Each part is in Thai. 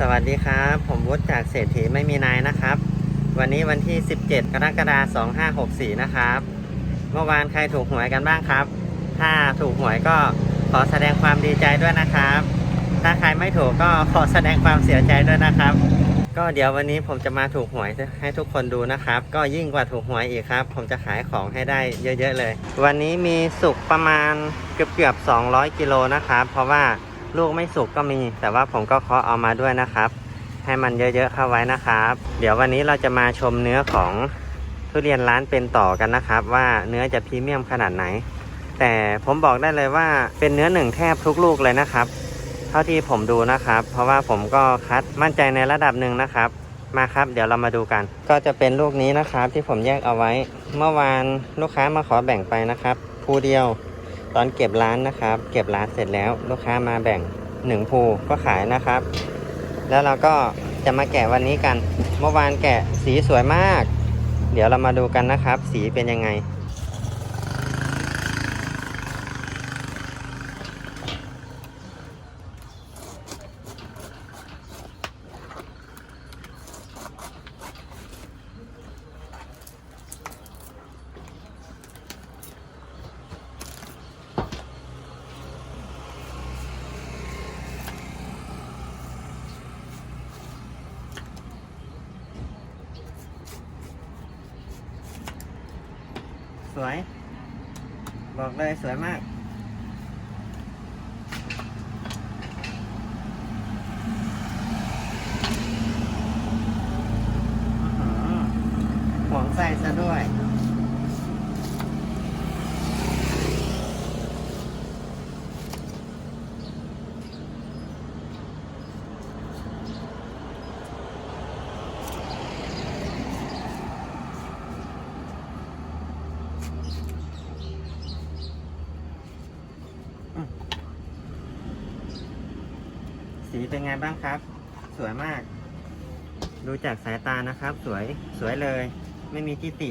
สวัสดีครับ ผมวุฒิจากเศรษฐีไม่มีนายนะครับ วันนี้วันที่ 17 กรกฎาคม2564 นะครับ เมื่อวานใครถูกหวยกันบ้างครับ ถ้าถูกหวยก็ขอแสดงความดีใจด้วยนะครับ ถ้าใครไม่ถูกก็ขอแสดงความเสียใจด้วยนะครับ ก็เดี๋ยววันนี้ผมจะมาถูกหวยให้ทุกคนดูนะครับ ก็ยิ่งกว่าถูกหวยอีกครับ ผมจะขายของให้ได้เยอะ ๆ เลย วันนี้มีสุกประมาณเกือบๆ200กิโลนะครับ เพราะว่า ลูกไม่สุกก็มี แต่ว่าผมก็เคาะเอามาด้วยนะครับ ให้มันเยอะๆเข้าไว้นะครับ เดี๋ยววันนี้เราจะมาชมเนื้อของทุเรียนร้านเป็นต่อกันนะครับ ว่าเนื้อจะพรีเมียมขนาดไหน แต่ผมบอกได้เลยว่าเป็นเนื้อหนึ่งแทบทุกลูกเลยนะครับ เท่าที่ผมดูนะครับ เพราะว่าผมก็คัดมั่นใจในระดับหนึ่งนะครับ มาครับเดี๋ยวเรามาดูกัน ก็จะเป็นลูกนี้นะครับที่ผมแยกเอาไว้ เมื่อวานลูกค้ามาขอแบ่งไปนะครับภูเดียว ตอนเก็บร้านนะครับ เก็บร้านเสร็จแล้วลูกค้ามาแบ่งหนึ่งภูก็ขายนะครับ แล้วเราก็จะมาแกะวันนี้กัน เมื่อวานแกะสีสวยมาก เดี๋ยวเรามาดูกันนะครับ สีเป็นยังไง สวย บอกเลยสวยมาก อื้อหือห่วงไส้ซะด้วย สี เป็นไงบ้างครับ สวยมาก ดูจากสายตานะครับ สวยสวยเลย ไม่มีที่ติ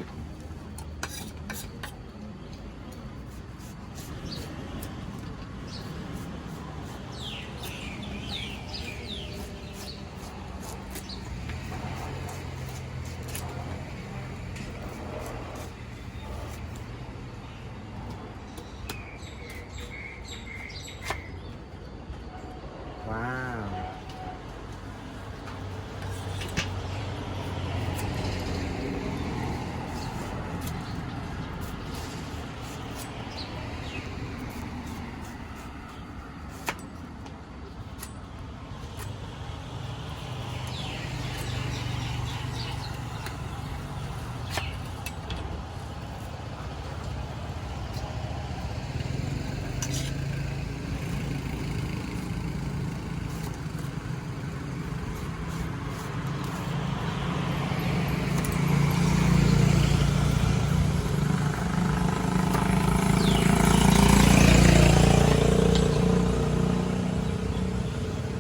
ว้าว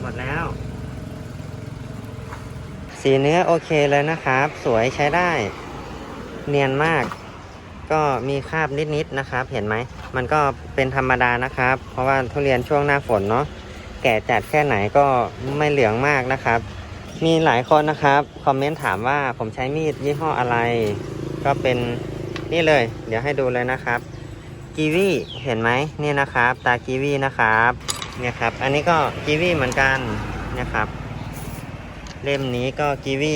หมดแล้ว สีเนื้อโอเคเลยนะครับ สวยใช้ได้ เนียนมาก ก็มีคราบนิดๆนะครับ เห็นไหม มันก็เป็นธรรมดานะครับ เพราะว่าทุเรียนช่วงหน้าฝนเนาะแก่จัดแค่ไหนก็ไม่เหลืองมากนะครับ มีหลายคนนะครับคอมเมนต์ถามว่าผมใช้มีดยี่ห้ออะไร ก็เป็นนี่เลย เดี๋ยวให้ดูเลยนะครับกีวีเห็นไหมนี่นะครับ ตากีวีนะครับเนี่ยครับ อันนี้ก็กีวีเหมือนกันนะครับ เล่มนี้ก็กีวี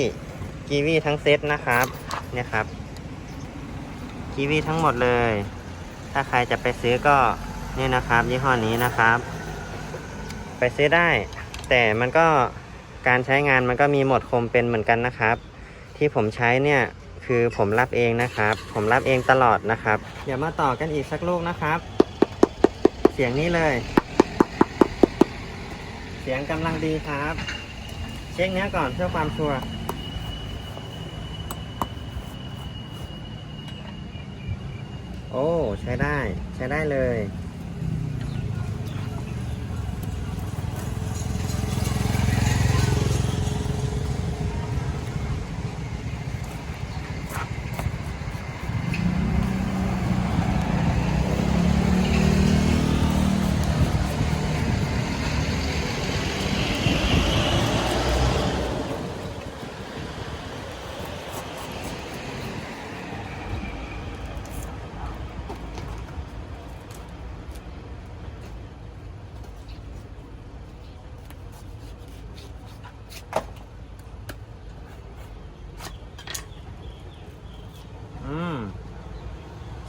กีวีทั้งเซตนะครับ เนี่ยครับกีวีทั้งหมดเลย ถ้าใครจะไปซื้อก็นี่นะครับยี่ห้อนี้นะครับ ไปซื้อได้ แต่มันก็การใช้งานมันก็มีหมดคมเป็นเหมือนกันนะครับ ที่ผมใช้เนี่ยคือผมรับเองนะครับ ผมรับเองตลอดนะครับเดี๋ยวมาต่อกันอีกสักลูกนะครับ เสียงนี้เลย เสียงกำลังดีครับ เช็คเนื้อก่อนเพื่อความชัวร์โอ้ ใช้ได้ ใช้ได้เลย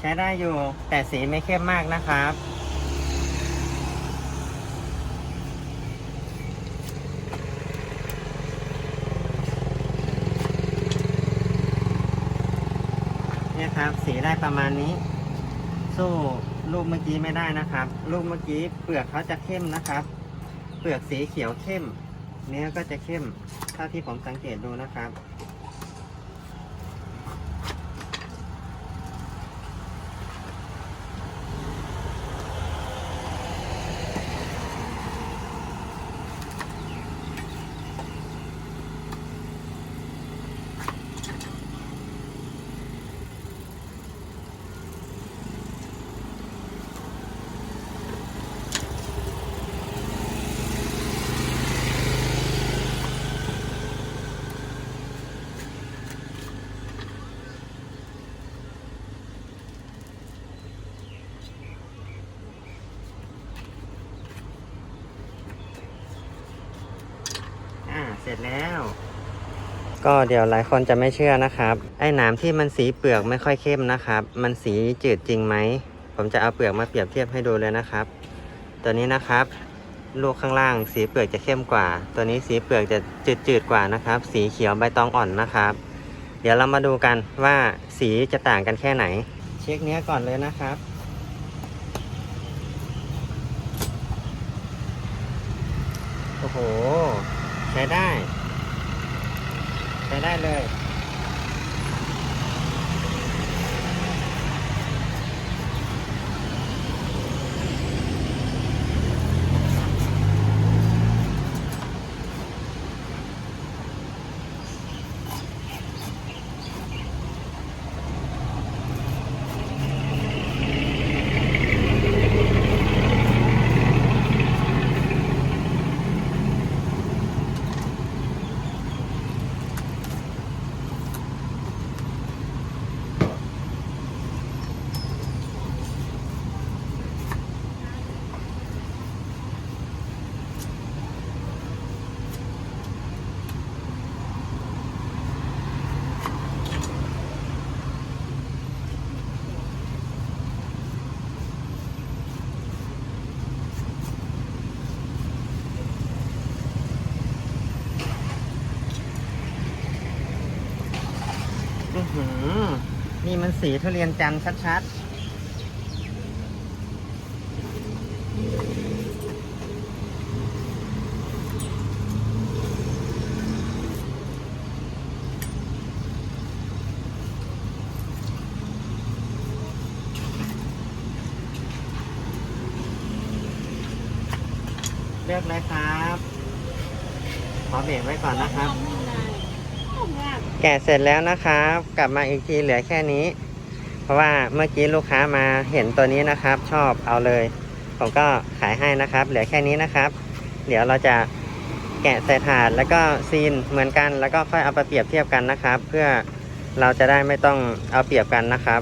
ใช้ได้อยู่ แต่สีไม่เข้มมากนะครับ เนี่ยครับ สีได้ประมาณนี้ สู้ลูกเมื่อกี้ไม่ได้นะครับ ลูกเมื่อกี้เปลือกเขาจะเข้มนะครับ เปลือกสีเขียวเข้ม เนื้อก็จะเข้ม เท่าที่ผมสังเกตดูนะครับ อ่าเสร็จแล้ว ก็เดี๋ยวหลายคนจะไม่เชื่อนะครับ ไอ้หนามที่มันสีเปลือกไม่ค่อยเข้มนะครับ มันสีจืดจริงไหม ผมจะเอาเปลือกมาเปรียบเทียบให้ดูเลยนะครับ ตัวนี้นะครับ ลูกข้างล่างสีเปลือกจะเข้มกว่า ตัวนี้สีเปลือกจะจืดๆกว่านะครับ สีเขียวใบตองอ่อนนะครับ เดี๋ยวเรามาดูกันว่าสีจะต่างกันแค่ไหน เช็คเนี้ยก่อนเลยนะครับโอ้โห ใช้ได้ ได้เลย นี่มันสีทุเรียนจันทร์ชัดๆ เลือกเลยครับ ขอเบรกไว้ก่อนนะครับ แกะเสร็จแล้วนะครับ กลับมาอีกทีเหลือแค่นี้ เพราะว่าเมื่อกี้ลูกค้ามาเห็นตัวนี้นะครับ ชอบเอาเลย ผมก็ขายให้นะครับ เหลือแค่นี้นะครับ เดี๋ยวเราจะแกะใส่ถาดแล้วก็ซีนเหมือนกัน แล้วก็ค่อยเอาไปเปรียบเทียบกันนะครับ เพื่อเราจะได้ไม่ต้องเอาเปรียบกันนะครับ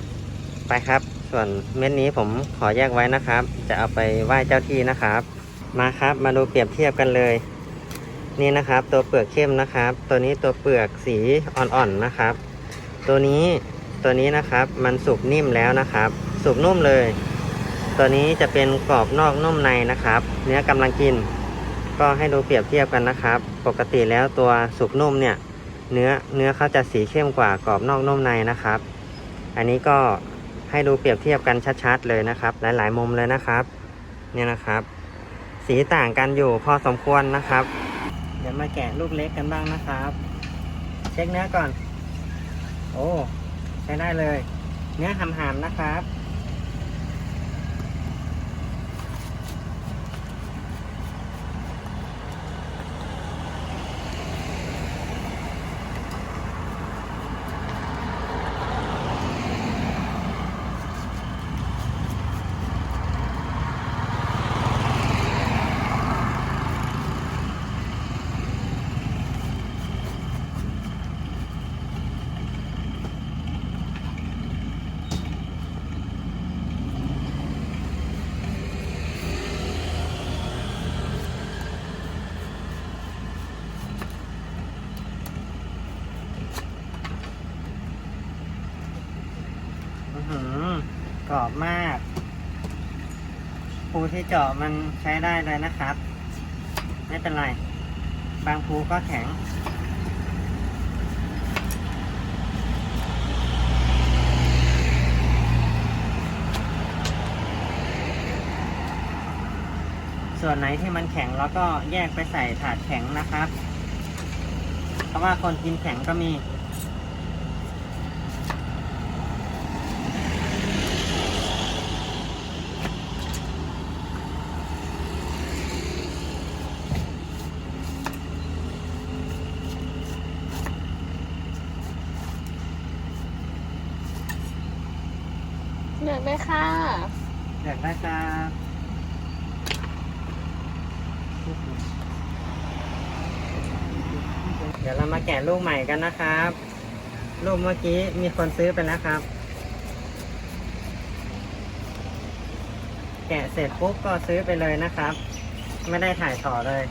ไปครับ ส่วนเม็ดนี้ผมขอแยกไว้นะครับ จะเอาไปไหว้เจ้าที่นะครับ มาครับ มาดูเปรียบเทียบกันเลย นี่นะครับตัวเปลือกเข้มนะครับ ตัวนี้ตัวเปลือกสีอ่อนๆนะครับ ตัวนี้ตัวนี้นะครับมันสุกนิ่มแล้วนะครับ สุกนุ่มเลย ตัวนี้จะเป็นกรอบนอกนุ่มในนะครับ เนื้อกำลังกิน ก็ให้ดูเปรียบเทียบกันนะครับ ปกติแล้วตัวสุกนุ่มเนี่ย เนื้อเนื้อเขาจะสีเข้มกว่ากรอบนอกนุ่มในนะครับ อันนี้ก็ให้ดูเปรียบเทียบกันชัดๆเลยนะครับ หลายๆมุมเลยนะครับ เนี่ยนะครับ สีต่างกันอยู่พอสมควรนะครับ เดี๋ยวมาแกะลูกเล็กกันบ้างนะครับ เช็คเนื้อก่อน โอ้ ใช้ได้เลย เนื้อหำๆนะครับ น ก รอบมาก ภูที่เจาะมันใช้ได้เลยนะครับ ไม่เป็นไร บางภูก็แข็งส่วนไหนที่มันแข็งแล้วก็แยกไปใส่ถาดแข็งนะครับ เพราะว่าคนกินแข็งก็มี เลือกได้ค่ะ อยากได้ครับเดี๋ยวเรามาแกะลูกใหม่กันนะครับ ลูกเมื่อกี้มีคนซื้อไปแล้วครับ แกะเสร็จปุ๊บก็ซื้อไปเลยนะครับ ไม่ได้ถ่ายต่อเลย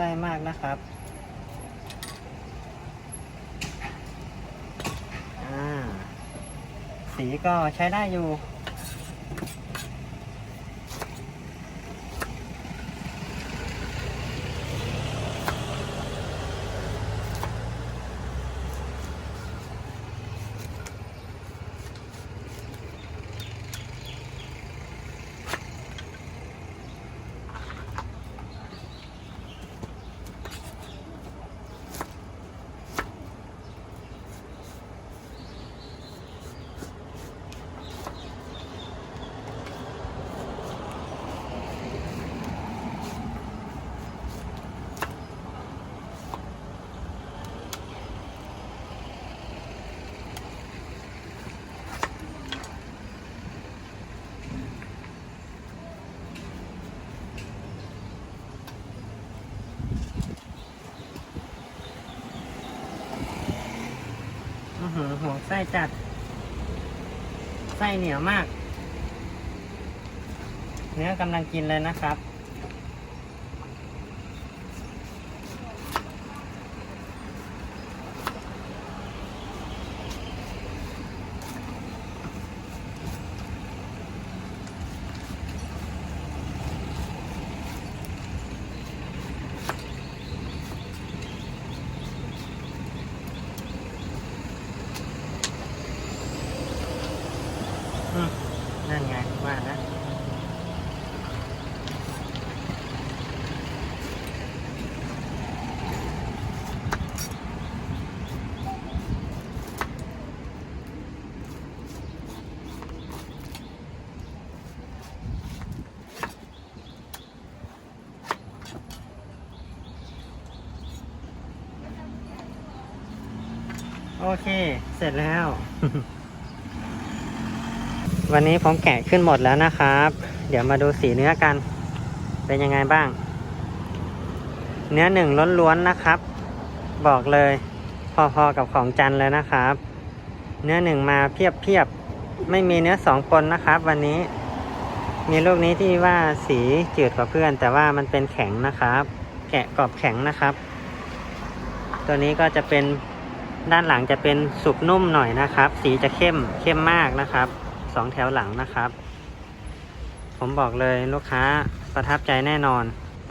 ส้มากนะครับอ่าสีก็ใช้ได้อยู่ อือหือห่วงไส้จัด ไส้เหนียวมาก เนื้อกำลังกินเลยนะครับ อืม นั่นไงว่านะโอเค เสร็จแล้ว วันนี้ผมแกะขึ้นหมดแล้วนะครับ เดี๋ยวมาดูสีเนื้อกัน เป็นยังไงบ้าง เนื้อหนึ่งล้วนๆนะครับ บอกเลยพอๆกับของจันเลยนะครับ เนื้อหนึ่งมาเพียบๆ ไม่มีเนื้อสองปนนะครับ วันนี้ มีลูกนี้ที่ว่าสีจืดกว่าเพื่อน แต่ว่ามันเป็นแข็งนะครับ แกะกรอบแข็งนะครับ ตัวนี้ก็จะเป็นด้านหลังจะเป็นสุกนุ่มหน่อยนะครับ สีจะเข้มเข้มมากนะครับ สองแถวหลังนะครับ ผมบอกเลยลูกค้าประทับใจแน่นอน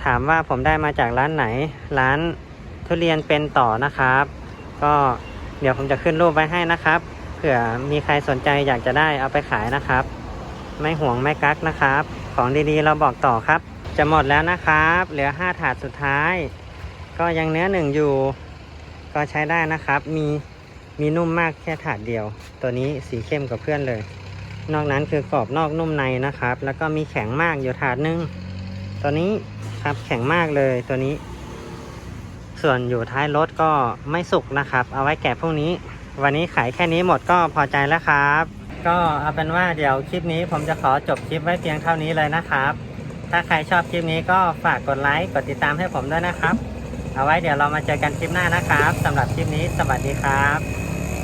ถามว่าผมได้มาจากร้านไหน ร้านทุเรียนเป็นต่อนะครับ ก็เดี๋ยวผมจะขึ้นรูปไว้ให้นะครับเผื่อมีใครสนใจอยากจะได้เอาไปขายนะครับ ไม่ห่วงไม่กักนะครับ ของดีๆเราบอกต่อครับ จะหมดแล้วนะครับ เหลือ 5 ถาดสุดท้าย ก็ยังเนื้อหนึ่งอยู่ ก็ใช้ได้นะครับ มีมีนุ่มมากแค่ถาดเดียว ตัวนี้สีเข้มกว่าเพื่อนเลย นอกนั้นคือกรอบนอกนุ่มในนะครับ แล้วก็มีแข็งมากอยู่ถาดหนึงตัวนี้ครับแข็งมากเลยตัวนี้ ส่วนอยู่ท้ายรถก็ไม่สุกนะครับ เอาไว้แกะพรุ่งนี้ วันนี้ขายแค่นี้หมดก็พอใจแล้วครับ ก็เอาเป็นว่าเดี๋ยวคลิปนี้ผมจะขอจบคลิปไว้เพียงเท่านี้เลยนะครับ ถ้าใครชอบคลิปนี้ก็ฝากกดไลค์กดติดตามให้ผมด้วยนะครับ เอาไว้เดี๋ยวเรามาเจอกันคลิปหน้านะครับสำหรับคลิปนี้สวัสดีครับ